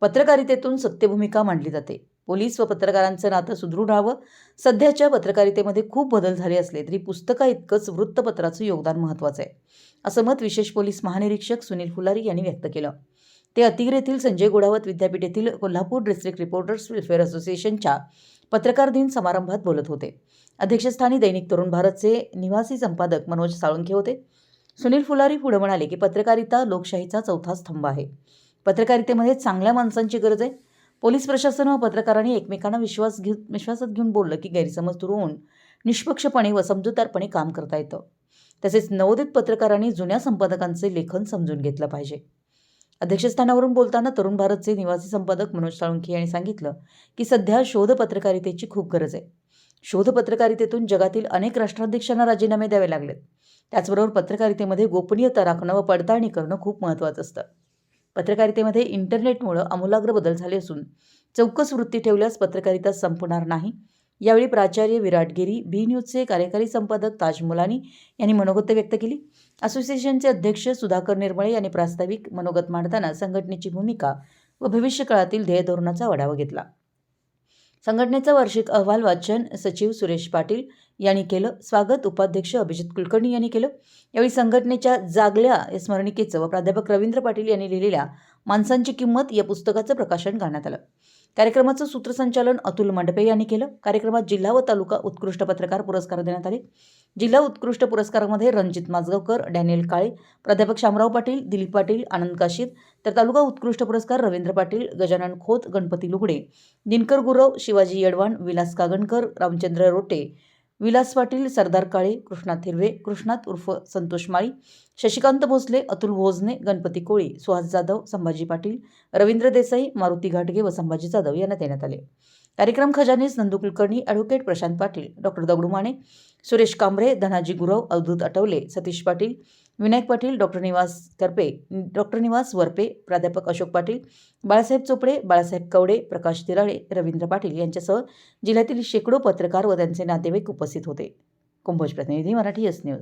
पत्रकारितेतून सत्यभूमिका मांडली जाते. पोलीस व पत्रकारांचं नातं सुदृढ व्हावं सध्याच्या पत्रकारितेमध्ये खूप बदल झाले असले तरी पुस्तका इतकंच वृत्तपत्राचं योगदान महत्त्वाचं आहे. असं मत विशेष पोलीस महानिरीक्षक सुनील फुलारी यांनी व्यक्त केलं. ते अतिग्र येथील संजय गोडावत विद्यापीठ येथील कोल्हापूर डिस्ट्रिक्ट रिपोर्टर्स वेलफेअर असोसिएशनच्या पत्रकार दिन समारंभात बोलत होते. अध्यक्षस्थानी दैनिक तरुण भारतचे निवासी संपादक मनोज साळुंखे होते. सुनील फुलारी पुढे म्हणाले की पत्रकारिता लोकशाहीचा चौथा स्तंभ आहे. पत्रकारितेमध्ये चांगल्या माणसांची गरज आहे. पोलीस प्रशासन व पत्रकारांनी एकमेकांना विश्वास घेऊन विश्वासात घेऊन बोललं की गैरसमज दूर होऊन निष्पक्षपणे व समजूतदारपणे काम करता येतं. तसेच नवोदित पत्रकारांनी जुन्या संपादकांचे लेखन समजून घेतलं पाहिजे. अध्यक्षस्थानावरून बोलताना तरुण भारतचे निवासी संपादक मनोज साळुंखे यांनी सांगितलं की सध्या शोध पत्रकारितेची खूप गरज आहे. शोध पत्रकारितेतून जगातील अनेक राष्ट्राध्यक्षांना राजीनामे द्यावे लागलेत. त्याचबरोबर पत्रकारितेमध्ये गोपनीयता राखणं व पडताळणी करणं खूप महत्त्वाचं असतं. पत्रकारितेमध्ये इंटरनेटमुळं आमूलाग्र बदल झाले असून चौकस वृत्ती ठेवल्यास पत्रकारिता संपणार नाही. यावेळी प्राचार्य विराट गिरी बी न्यूजचे कार्यकारी संपादक ताज मुलानी यांनी मनोगत व्यक्त केली. असोसिएशनचे अध्यक्ष सुधाकर निर्मळे यांनी प्रास्ताविक मनोगत मांडताना संघटनेची भूमिका व भविष्यकाळातील ध्येय धोरणाचा आढावा घेतला. संघटनेचा वार्षिक अहवाल वाचन सचिव सुरेश पाटील यांनी केलं. स्वागत उपाध्यक्ष अभिजित कुलकर्णी यांनी केलं. यावेळी संघटनेच्या जागल्या या स्मरणिकेचं व प्राध्यापक रवींद्र पाटील यांनी लिहिलेल्या माणसांची किंमत या पुस्तकाचं प्रकाशन करण्यात आलं. कार्यक्रमाचं सूत्रसंचालन अतुल मंडपे यांनी केलं. कार्यक्रमात जिल्हा व तालुका उत्कृष्ट पत्रकार पुरस्कार देण्यात आले. जिल्हा उत्कृष्ट पुरस्कारामध्ये रणजित माजगावकर डॅनियल काळे प्राध्यापक शामराव पाटील दिलीप पाटील आनंद काशीद तर तालुका उत्कृष्ट पुरस्कार रवींद्र पाटील गजानन खोत गणपती लुगडे दिनकर गुरव शिवाजी येडवाण विलास कागणकर रामचंद्र रोटे विलास पाटील सरदार काळे कृष्णात हिरवे कृष्णात उर्फ संतोष माळी शशिकांत भोसले अतुल भोजने गणपती कोळी सुहास जाधव संभाजी पाटील रवींद्र देसाई मारुती घाटगे व संभाजी जाधव यांना देण्यात आले. कार्यक्रम खजानीस Nandu Kulkarni advocate Prashant Patil doctor Dagdu Mane Suresh Kambare Dhanaji Gurav Avdhoot Athavale Satish Patil Vinayak Patil doctor Niwas Karpe doctor निवास वरपे प्राध्यापक अशोक पाटील बाळासाहेब चोपडे बाळासाहेब कवडे प्रकाश तिराळे रवींद्र पाटील यांच्यासह जिल्ह्यातील शेकडो पत्रकार व त्यांचे नातेवाईक उपस्थित होते. कुंभोज प्रतिनिधी मराठी एस न्यूज.